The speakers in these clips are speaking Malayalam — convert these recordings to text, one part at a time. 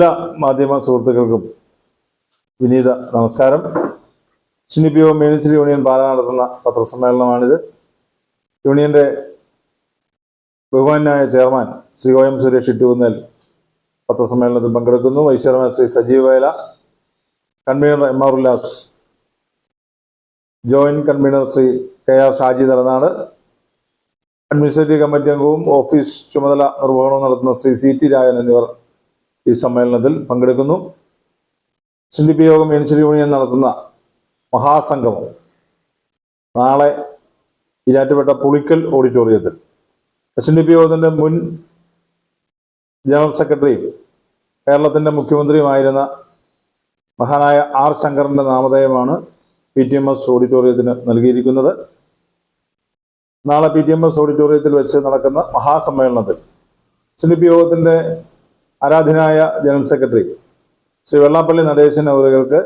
എല്ലാ മാധ്യമ സുഹൃത്തുക്കൾക്കും വിനീത നമസ്കാരം. സിനിപിഒ മ്യൂണിസിപ്പൽ യൂണിയൻ പാല നടത്തുന്ന പത്രസമ്മേളനമാണിത്. യൂണിയന്റെ ബഹുമാനായ chairman Shri O M Suresh Ittukunnel പത്രസമ്മേളനത്തിൽ പങ്കെടുക്കുന്നു. Vice chairman Shri Sajeev Vayala convener M R Ullas joint convener Shri K R Shaji നടന്നാണ് അഡ്മിനിസ്ട്രേറ്റീവ് കമ്മിറ്റി അംഗവും ഓഫീസ് ചുമതല നിർവഹണവും നടത്തുന്ന ശ്രീ സി ടി രാജൻ എന്നിവർ ഈ സമ്മേളനത്തിൽ പങ്കെടുക്കുന്നു. സിൻഡിപി യോഗം മ്യൂണിസിപ്പൽ യൂണിയൻ നടത്തുന്ന മഹാസംഗമം. നാളെ ഇരാറ്റുപേട്ട പുളിക്കൽ ഓഡിറ്റോറിയത്തിൽ എസ് എൻ ഡി പി യോഗത്തിന്റെ മുൻ ജനറൽ സെക്രട്ടറിയും കേരളത്തിന്റെ മുഖ്യമന്ത്രിയുമായിരുന്ന മഹാനായ ആർ ശങ്കറിന്റെ നാമധേയമാണ് പി ടി എം എസ് ഓഡിറ്റോറിയത്തിന് നൽകിയിരിക്കുന്നത്. നാളെ പി ടി എം എസ് ഓഡിറ്റോറിയത്തിൽ വെച്ച് നടക്കുന്ന മഹാസമ്മേളനത്തിൽ എസ് എൻ ഡി പി യോഗത്തിന്റെ ആരാധനായ ജനറൽ സെക്രട്ടറി ശ്രീ വെള്ളാപ്പള്ളി നടേശൻ അവറുകൾക്ക്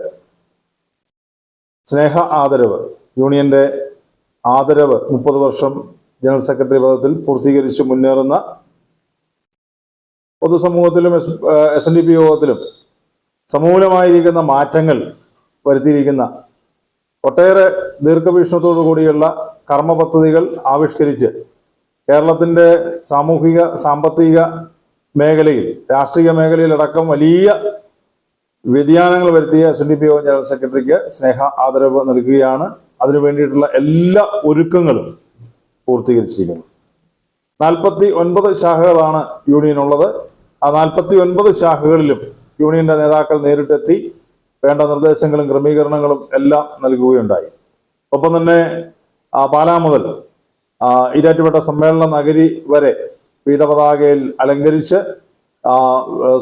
സ്നേഹ ആദരവ് യൂണിയന്റെ ആദരവ് മുപ്പത് വർഷം ജനറൽ സെക്രട്ടറി പദത്തിൽ പൂർത്തീകരിച്ച് മുന്നേറുന്ന പൊതുസമൂഹത്തിലും S S N D P യോഗത്തിലും സമൂലമായിരിക്കുന്ന മാറ്റങ്ങൾ വരുത്തിയിരിക്കുന്ന ഒട്ടേറെ ദീർഘവീക്ഷണത്തോടു കൂടിയുള്ള കർമ്മ പദ്ധതികൾ ആവിഷ്കരിച്ച് കേരളത്തിന്റെ സാമൂഹിക സാമ്പത്തിക മേഖലയിൽ രാഷ്ട്രീയ മേഖലയിലടക്കം വലിയ വ്യതിയാനങ്ങൾ വരുത്തിയ S D P O general സെക്രട്ടറിക്ക് സ്നേഹ ആദരവ് നൽകുകയാണ്. അതിനു വേണ്ടിയിട്ടുള്ള എല്ലാ ഒരുക്കങ്ങളും പൂർത്തീകരിച്ചിരിക്കുന്നു. നാൽപ്പത്തി ഒൻപത് ശാഖകളാണ് യൂണിയൻ ഉള്ളത് ആ നാൽപ്പത്തി ഒൻപത് ശാഖകളിലും യൂണിയന്റെ നേതാക്കൾ നേരിട്ടെത്തി വേണ്ട നിർദ്ദേശങ്ങളും ക്രമീകരണങ്ങളും എല്ലാം നൽകുകയുണ്ടായി. ഒപ്പം തന്നെ പാലാ മുതൽ ഇരാറ്റുപേട്ട സമ്മേളന നഗരി വരെ പീതപതാകയിൽ അലങ്കരിച്ച്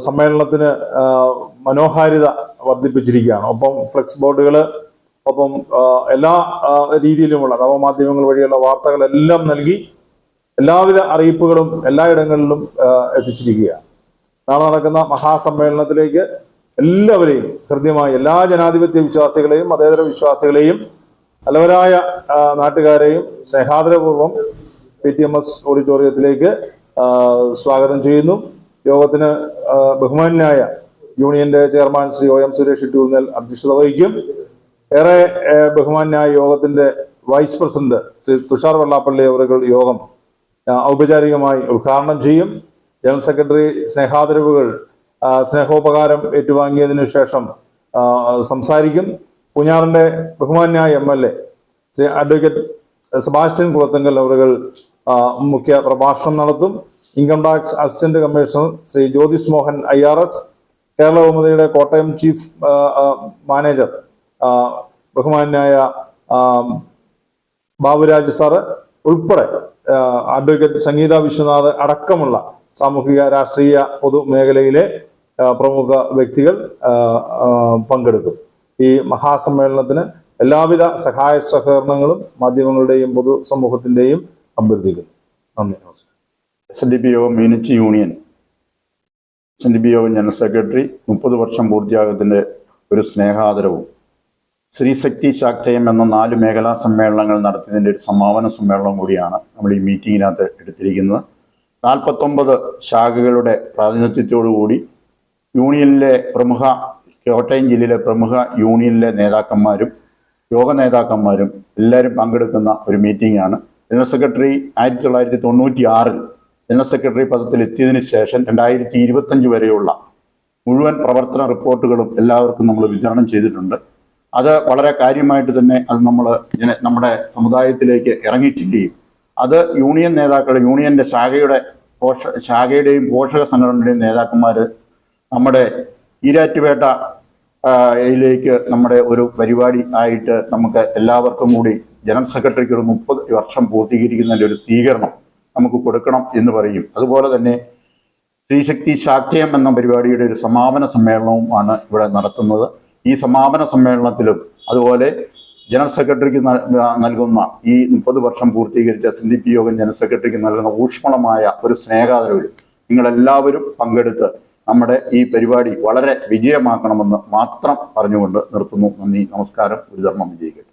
സമ്മേളനത്തിന് മനോഹാരിത വർദ്ധിപ്പിച്ചിരിക്കുകയാണ്. ഒപ്പം ഫ്ലെക്സ് ബോർഡുകൾ ഒപ്പം എല്ലാ രീതിയിലുമുള്ള നവമാധ്യമങ്ങൾ വഴിയുള്ള വാർത്തകളെല്ലാം നൽകി എല്ലാവിധ അറിയിപ്പുകളും എല്ലായിടങ്ങളിലും എത്തിച്ചിരിക്കുകയാണ്. നാളെ നടക്കുന്ന മഹാസമ്മേളനത്തിലേക്ക് എല്ലാവരെയും ഹൃദ്യമായി എല്ലാ ജനാധിപത്യ വിശ്വാസികളെയും മതേതര വിശ്വാസികളെയും നല്ലവരായ നാട്ടുകാരെയും സ്നേഹാദരപൂർവം പി ടി എം എസ് ഓഡിറ്റോറിയത്തിലേക്ക് സ്വാഗതം ചെയ്യുന്നു. യോഗത്തിന് ബഹുമാനായ യൂണിയന്റെ chairman Shri O M Suresh ഇട്ടൂന്നൽ അധ്യക്ഷത വഹിക്കും. ഏറെ ബഹുമാനായ യോഗത്തിന്റെ വൈസ് പ്രസിഡന്റ് ശ്രീ തുഷാർ വെള്ളാപ്പള്ളി അവറുകൾ യോഗം ഔപചാരികമായി ഉദ്ഘാടനം ചെയ്യും. ജനറൽ സെക്രട്ടറി സ്നേഹാദരവുകൾ സ്നേഹോപകാരം ഏറ്റുവാങ്ങിയതിനു ശേഷം സംസാരിക്കും. പൂഞ്ഞാറിന്റെ ബഹുമാനായ M L A Shri advocate Sebastian Kulathunkal അവറുകൾ ആ, മുഖ്യ പ്രഭാഷണം നടത്തും. Income tax assistant commissioner Shri Jyothish Mohan I R S Kerala കൗമുദിയുടെ Kottayam chief manager ബഹുമാനായ ബാബുരാജ് സാറ് ഉൾപ്പെടെ അഡ്വക്കേറ്റ് സംഗീത വിശ്വനാഥ് അടക്കമുള്ള സാമൂഹിക രാഷ്ട്രീയ പൊതുമേഖലയിലെ പ്രമുഖ വ്യക്തികൾ പങ്കെടുക്കും. ഈ മഹാസമ്മേളനത്തിന് എല്ലാവിധ സഹായ സഹകരണങ്ങളും മാധ്യമങ്ങളുടെയും പൊതുസമൂഹത്തിന്റെയും അഭ്യർത്ഥിക്കുന്നു. നന്ദി S D P union S D P general secretary മുപ്പത് വർഷം പൂർത്തിയാകത്തിന്റെ ഒരു സ്നേഹാദരവും. സ്ത്രീശക്തി ശാക്തയം എന്ന നാല് മേഖലാ സമ്മേളനങ്ങൾ നടത്തിയതിന്റെ ഒരു സമാപന സമ്മേളനം കൂടിയാണ് നമ്മൾ ഈ മീറ്റിങ്ങിനകത്ത് എടുത്തിരിക്കുന്നത്. നാൽപ്പത്തൊമ്പത് ശാഖകളുടെ പ്രാതിനിധ്യത്തോടുകൂടി യൂണിയനിലെ പ്രമുഖ കോട്ടയം ജില്ലയിലെ പ്രമുഖ യൂണിയനിലെ നേതാക്കന്മാരും യോഗ നേതാക്കന്മാരും എല്ലാവരും പങ്കെടുക്കുന്ന ഒരു മീറ്റിംഗാണ്. ജനറൽ സെക്രട്ടറി ആയിരത്തി തൊള്ളായിരത്തി തൊണ്ണൂറ്റി ആറിൽ ജനറൽ സെക്രട്ടറി പദത്തിൽ എത്തിയതിനു ശേഷം രണ്ടായിരത്തി ഇരുപത്തഞ്ച് വരെയുള്ള മുഴുവൻ പ്രവർത്തന റിപ്പോർട്ടുകളും എല്ലാവർക്കും നമ്മൾ വിതരണം ചെയ്തിട്ടുണ്ട്. അത് വളരെ കാര്യമായിട്ട് തന്നെ അത് നമ്മൾ നമ്മുടെ സമുദായത്തിലേക്ക് ഇറങ്ങിച്ചിരിക്കുകയും അത് യൂണിയൻ നേതാക്കൾ യൂണിയന്റെ ശാഖയുടെ പോഷ ശാഖയുടെയും പോഷക സംഘടനയുടെയും നേതാക്കന്മാർ നമ്മുടെ ഈരാറ്റുപേട്ടയിലേക്ക് നമ്മുടെ ഒരു പരിപാടി ആയിട്ട് നമുക്ക് എല്ലാവർക്കും കൂടി ജനറൽ സെക്രട്ടറിക്ക് ഒരു മുപ്പത് വർഷം പൂർത്തീകരിക്കുന്നതിന്റെ ഒരു സ്വീകരണം നമുക്ക് കൊടുക്കണം എന്ന് പറയും. അതുപോലെ തന്നെ സ്ത്രീശക്തി ശാക്തയം എന്ന പരിപാടിയുടെ ഒരു സമാപന സമ്മേളനവും ആണ് ഇവിടെ നടത്തുന്നത്. ഈ സമാപന സമ്മേളനത്തിലും അതുപോലെ ജനറൽ സെക്രട്ടറിക്ക് നൽകുന്ന ഈ മുപ്പത് വർഷം പൂർത്തീകരിച്ച എസ് ഡി പി യോഗം ജനറൽ സെക്രട്ടറിക്ക് നൽകുന്ന ഊഷ്മളമായ ഒരു സ്നേഹാദരവിൽ നിങ്ങളെല്ലാവരും പങ്കെടുത്ത് നമ്മുടെ ഈ പരിപാടി വളരെ വിജയമാക്കണമെന്ന് മാത്രം പറഞ്ഞുകൊണ്ട് നിർത്തുന്നു. നന്ദി നമസ്കാരം. ഒരു ധർമ്മം വിജയിക്കട്ടെ.